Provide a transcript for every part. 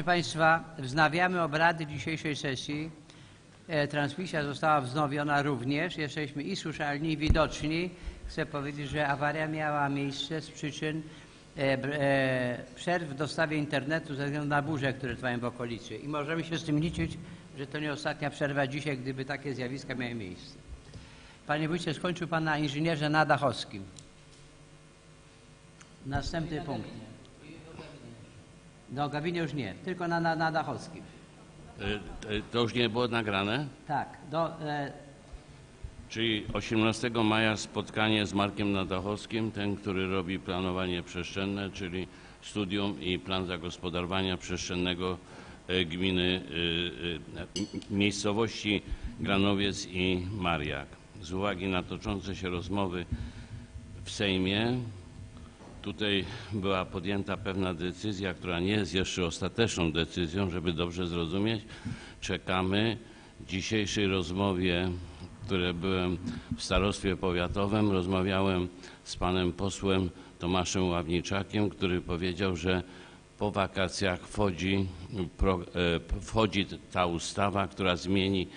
Proszę Państwa, wznawiamy obrady dzisiejszej sesji. E, Transmisja została wznowiona również. Jesteśmy i słyszalni, i widoczni. Chcę powiedzieć, że awaria miała miejsce z przyczyn e, e, przerw w dostawie internetu ze względu na burze, które trwają w okolicy. I możemy się z tym liczyć, że to nie ostatnia przerwa dzisiaj, gdyby takie zjawiska miały miejsce. Panie wójcie, skończył Pan na inżynierze na Dachowskim. Następny punkt. No, gabinie już nie, tylko na, na, na Dachowskim. E, e, To już nie było nagrane? Tak, do, e, Czyli 18 maja spotkanie z Markiem Nadachowskim, ten, który robi planowanie przestrzenne, czyli studium i plan zagospodarowania przestrzennego e, gminy e, e, m- miejscowości Granowiec i Mariak. Z uwagi na toczące się rozmowy w Sejmie, tutaj była podjęta pewna decyzja, która nie jest jeszcze ostateczną decyzją, żeby dobrze zrozumieć. Czekamy dzisiejszej rozmowie, w której byłem w starostwie powiatowym, rozmawiałem z panem posłem Tomaszem Ławniczakiem, który powiedział, że po wakacjach wchodzi, e, wchodzi ta ustawa, która zmieni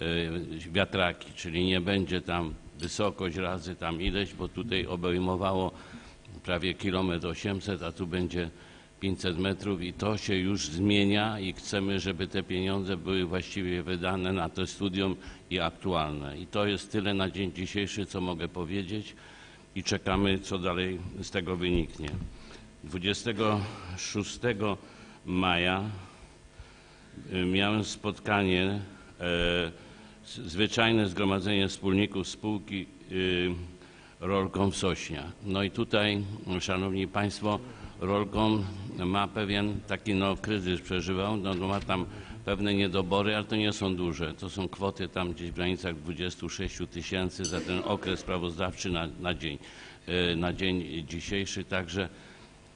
e, wiatraki, czyli nie będzie tam wysokość razy tam ileś, bo tutaj obejmowało prawie kilometr 800, a tu będzie 500 metrów i to się już zmienia i chcemy, żeby te pieniądze były właściwie wydane na to studium i aktualne. I to jest tyle na dzień dzisiejszy, co mogę powiedzieć i czekamy, co dalej z tego wyniknie. 26 maja y, miałem spotkanie, e, zwyczajne zgromadzenie wspólników spółki y, Rolką Sośnia. No i tutaj, Szanowni Państwo, Rolką ma pewien taki no, kryzys przeżywał, no, no ma tam pewne niedobory, ale to nie są duże. To są kwoty tam gdzieś w granicach 26 tysięcy za ten okres sprawozdawczy na, na, dzień, e, na dzień dzisiejszy, także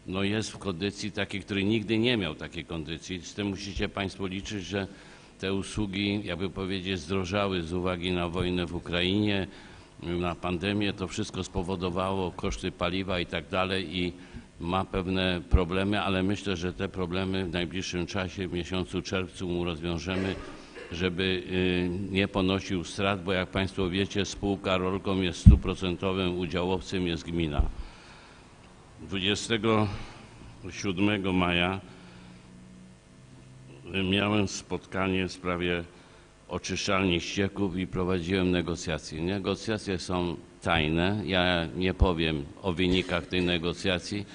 no jest w kondycji takiej, który nigdy nie miał takiej kondycji. Z tym musicie Państwo liczyć, że te usługi, jakby powiedzieć, zdrożały z uwagi na wojnę w Ukrainie, na pandemię. To wszystko spowodowało koszty paliwa i tak dalej i ma pewne problemy, ale myślę, że te problemy w najbliższym czasie, w miesiącu czerwcu mu rozwiążemy, żeby y, nie ponosił strat, bo jak Państwo wiecie, spółka Rolką jest stuprocentowym udziałowcem, jest gmina. 27 maja miałem spotkanie w sprawie oczyszczalni ścieków i prowadziłem negocjacje. Negocjacje są tajne. Ja nie powiem o wynikach tej negocjacji,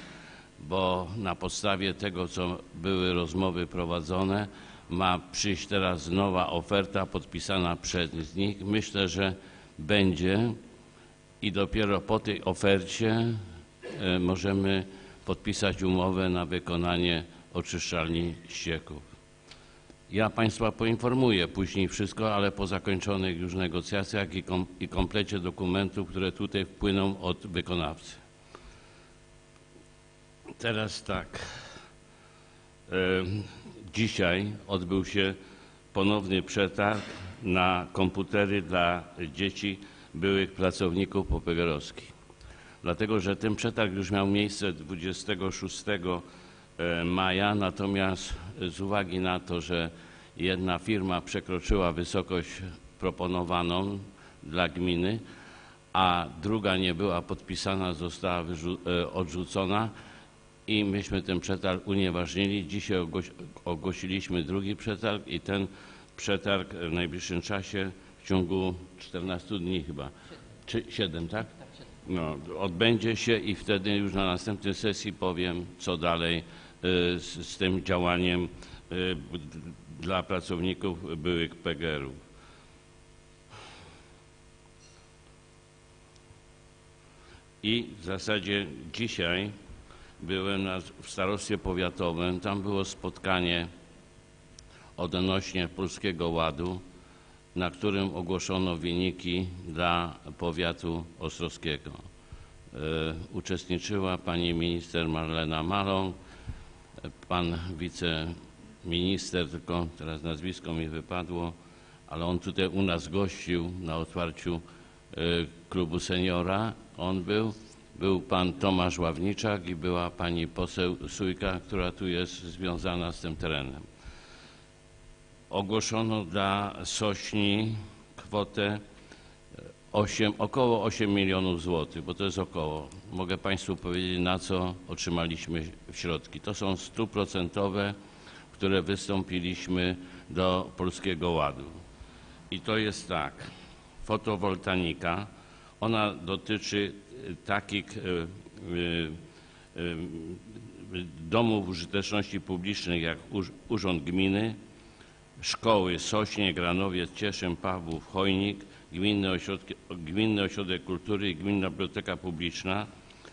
bo na podstawie tego, co były rozmowy prowadzone, ma przyjść teraz nowa oferta podpisana przez nich. Myślę, że będzie i dopiero po tej ofercie e, możemy podpisać umowę na wykonanie oczyszczalni ścieków. Ja Państwa poinformuję później wszystko, ale po zakończonych już negocjacjach i, kom, i komplecie dokumentów, które tutaj wpłyną od wykonawcy. Teraz tak. Dzisiaj odbył się ponowny przetarg na komputery dla dzieci byłych pracowników popegerowskich. Dlatego, że ten przetarg już miał miejsce 26 e, maja, natomiast z uwagi na to, że jedna firma przekroczyła wysokość proponowaną dla gminy, a druga nie była podpisana, została e, odrzucona i myśmy ten przetarg unieważnili. Dzisiaj ogłosiliśmy drugi przetarg i ten przetarg w najbliższym czasie w ciągu 14 dni chyba, czy 7, tak? No, odbędzie się i wtedy już na następnej sesji powiem, co dalej z, z tym działaniem y, dla pracowników byłych PGR-ów. I w zasadzie dzisiaj byłem na, w starostwie powiatowym, tam było spotkanie odnośnie Polskiego Ładu, na którym ogłoszono wyniki dla powiatu ostrowskiego. E, Uczestniczyła pani minister Marlena Malą, e, pan wiceminister, tylko teraz nazwisko mi wypadło, ale on tutaj u nas gościł na otwarciu e, klubu seniora, on był był pan Tomasz Ławniczak i była pani poseł Sójka, która tu jest związana z tym terenem. Ogłoszono dla Sośni kwotę 8, około 8 milionów złotych, bo to jest około. Mogę Państwu powiedzieć, na co otrzymaliśmy środki. To są stuprocentowe, które wystąpiliśmy do Polskiego Ładu. I to jest tak, fotowoltanika, ona dotyczy y, takich y, y, domów użyteczności publicznej jak Ur- Urząd Gminy, szkoły Sośnie, Granowiec, Cieszyn, Pawłów, Chojnik, Gminny, Ośrodki, Gminny Ośrodek Kultury i Gminna Biblioteka Publiczna,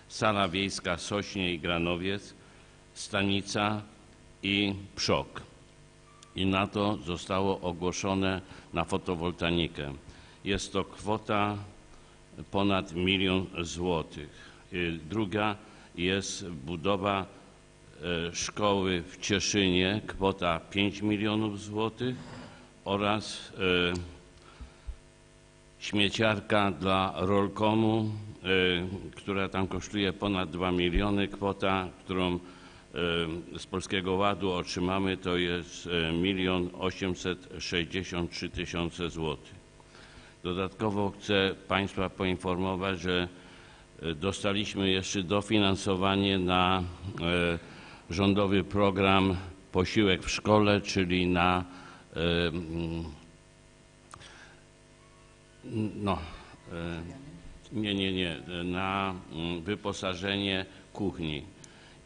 Sala Wiejska Sośnie i Granowiec, Stanica i Przok. I na to zostało ogłoszone na fotowoltanikę. Jest to kwota ponad milion złotych. Druga jest budowa e, szkoły w Cieszynie, kwota 5 milionów złotych oraz e, śmieciarka dla Rolkomu, e, która tam kosztuje ponad 2 miliony. Kwota, którą e, z Polskiego Ładu otrzymamy to jest e, milion 863 tysiące złotych. Dodatkowo chcę Państwa poinformować, że dostaliśmy jeszcze dofinansowanie na rządowy program Posiłek w szkole, czyli na no, e, nie, nie, nie, na mm, wyposażenie kuchni.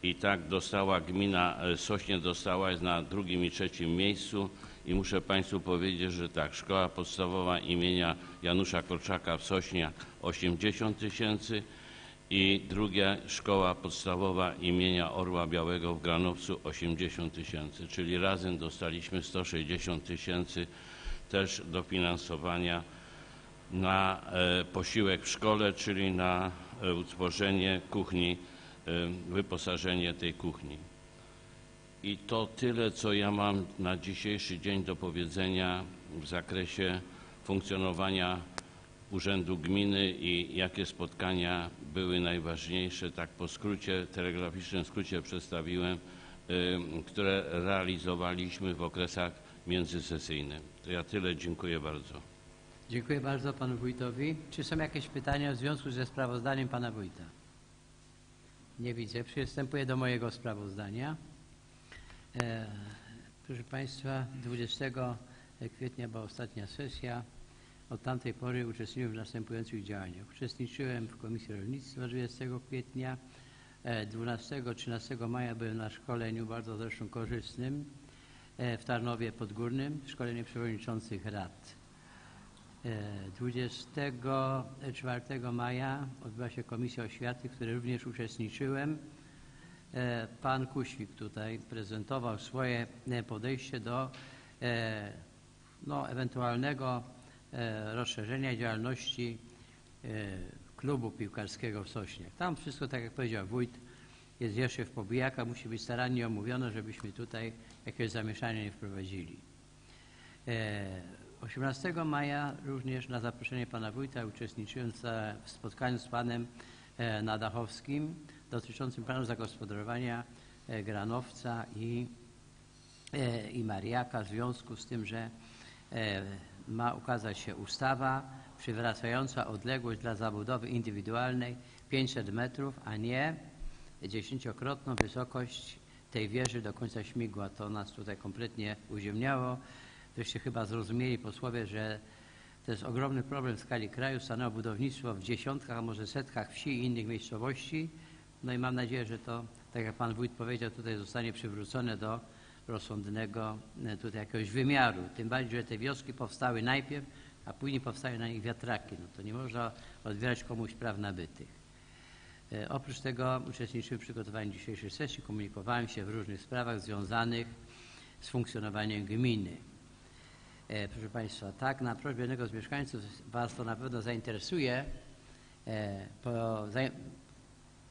I tak dostała gmina e, Sośnie dostała, jest na drugim i trzecim miejscu i muszę Państwu powiedzieć, że tak, szkoła podstawowa imienia Janusza Korczaka w Sośnie 80 tysięcy i druga szkoła podstawowa imienia Orła Białego w Granowcu 80 tysięcy, czyli razem dostaliśmy 160 tysięcy też dofinansowania na e, posiłek w szkole, czyli na e, utworzenie kuchni, e, wyposażenie tej kuchni. I to tyle, co ja mam na dzisiejszy dzień do powiedzenia w zakresie funkcjonowania Urzędu Gminy i jakie spotkania były najważniejsze, tak po skrócie, telegraficznym skrócie przedstawiłem, które realizowaliśmy w okresach międzysesyjnych. To ja tyle, dziękuję bardzo. Dziękuję bardzo panu wójtowi. Czy są jakieś pytania w związku ze sprawozdaniem pana wójta? Nie widzę. Przystępuję do mojego sprawozdania. E, proszę państwa, 20 kwietnia była ostatnia sesja. Od tamtej pory uczestniczyłem w następujących działaniach. Uczestniczyłem w Komisji Rolnictwa 20 kwietnia. E, 12-13 maja byłem na szkoleniu, bardzo zresztą korzystnym, e, w Tarnowie Podgórnym, szkolenie przewodniczących rad. E, 24 maja odbyła się Komisja Oświaty, w której również uczestniczyłem. E, Pan Kuświk tutaj prezentował swoje e, podejście do e, no, ewentualnego rozszerzenia działalności klubu piłkarskiego w Sośniach. Tam wszystko, tak jak powiedział wójt, jest jeszcze w pobijaka, musi być starannie omówione, żebyśmy tutaj jakiegoś zamieszania nie wprowadzili. E, 18 maja również na zaproszenie pana wójta uczestniczyłem w spotkaniu z panem e, Nadachowskim dotyczącym planu zagospodarowania e, Granowca i, e, i Mariaka w związku z tym, że ma ukazać się ustawa przywracająca odległość dla zabudowy indywidualnej 500 metrów, a nie dziesięciokrotną wysokość tej wieży do końca śmigła. To nas tutaj kompletnie uziemniało. Wreszcie chyba zrozumieli posłowie, że to jest ogromny problem w skali kraju. Stanęło budownictwo w dziesiątkach, a może setkach wsi i innych miejscowości. No i mam nadzieję, że to, tak jak pan wójt powiedział, tutaj zostanie przywrócone do rozsądnego e, tutaj jakiegoś wymiaru. Tym bardziej, że te wioski powstały najpierw, a później powstają na nich wiatraki. No to nie można odbierać komuś praw nabytych. E, Oprócz tego uczestniczyłem w przygotowaniu dzisiejszej sesji, komunikowałem się w różnych sprawach związanych z funkcjonowaniem gminy. E, Proszę Państwa, tak, na prośbę jednego z mieszkańców Was to na pewno zainteresuje. E, Po, za,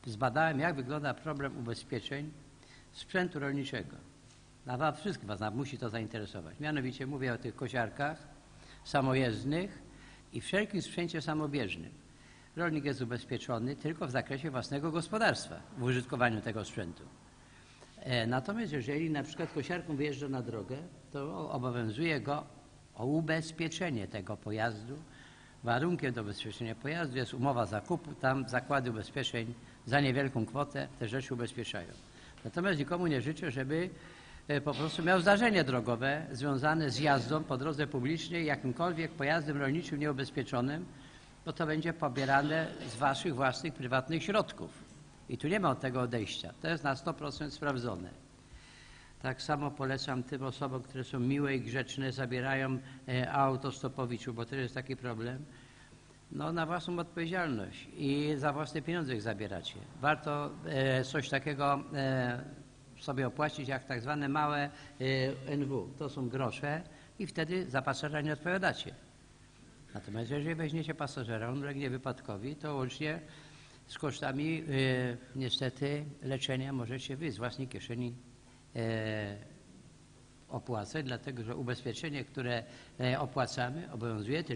zbadałem, jak wygląda problem ubezpieczeń sprzętu rolniczego. Na Was wszystkich Was na- musi to zainteresować. Mianowicie mówię o tych kosiarkach samojezdnych i wszelkim sprzęcie samobieżnym. rolnik jest ubezpieczony tylko w zakresie własnego gospodarstwa w użytkowaniu tego sprzętu. E, Natomiast jeżeli na przykład kosiarką wyjeżdża na drogę, to obowiązuje go o ubezpieczenie tego pojazdu. Warunkiem do ubezpieczenia pojazdu jest umowa zakupu, tam zakłady ubezpieczeń za niewielką kwotę te rzeczy ubezpieczają. Natomiast nikomu nie życzę, żeby e, po prostu miał zdarzenie drogowe związane z jazdą po drodze publicznej jakimkolwiek pojazdem rolniczym nieubezpieczonym, bo to będzie pobierane z waszych własnych prywatnych środków. I tu nie ma od tego odejścia. To jest na 100% sprawdzone. Tak samo polecam tym osobom, które są miłe i grzeczne, zabierają e, autostopowiczu, bo to jest taki problem. No, na własną odpowiedzialność i za własne pieniądze ich zabieracie. Warto e, coś takiego e, sobie opłacić jak tak zwane małe NW. To są grosze i wtedy za pasażera nie odpowiadacie. Natomiast jeżeli weźmiecie pasażera, on ulegnie wypadkowi, to łącznie z kosztami niestety leczenia możecie wy z własnej kieszeni opłacać, dlatego że ubezpieczenie, które e, opłacamy, obowiązuje